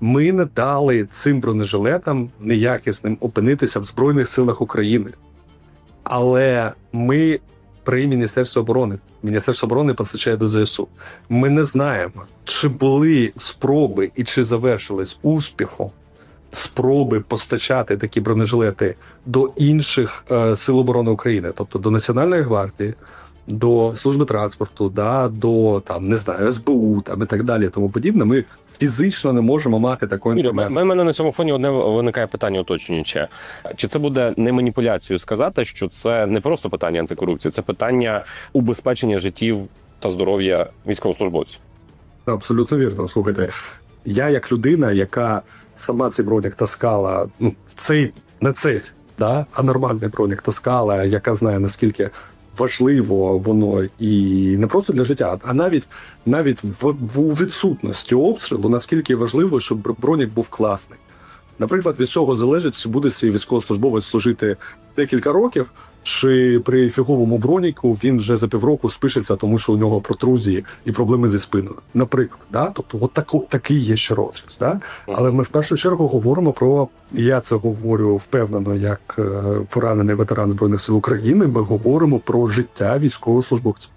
Ми не дали цим бронежилетам неякісним опинитися в Збройних силах України. Але ми при Міністерстві оборони, Міністерство оборони постачає до ЗСУ. Ми не знаємо, чи були спроби і чи завершились успіхом спроби постачати такі бронежилети до інших е, сил оборони України, тобто до Національної гвардії, до служби транспорту, да, до там не знаю, СБУ там і так далі, тому подібне. Ми фізично не можемо мати такої Юрій, інформації. в мене на цьому фоні одне виникає питання уточнююче. Чи це буде не маніпуляцією сказати, що це не просто питання антикорупції, це питання убезпечення життів та здоров'я військовослужбовців? Абсолютно вірно. Слухайте, я як людина, яка сама цей броняк таскала, ну цей не цей, да, а нормальний броняк таскала, яка знає наскільки важливо воно і не просто для життя, а навіть навіть в, в відсутності обстрілу, наскільки важливо, щоб бр- бронік був класний. Наприклад, від цього залежить, чи буде цей військовослужбовець служити декілька років, чи при фіговому броніку він вже за півроку спишеться, тому що у нього протрузії і проблеми зі спиною. Наприклад, да? тобто, от таку, такий є ще розріз. Да? Але ми в першу чергу говоримо про я це говорю впевнено, як е, поранений ветеран збройних сил України. Ми говоримо про життя військовослужбовців.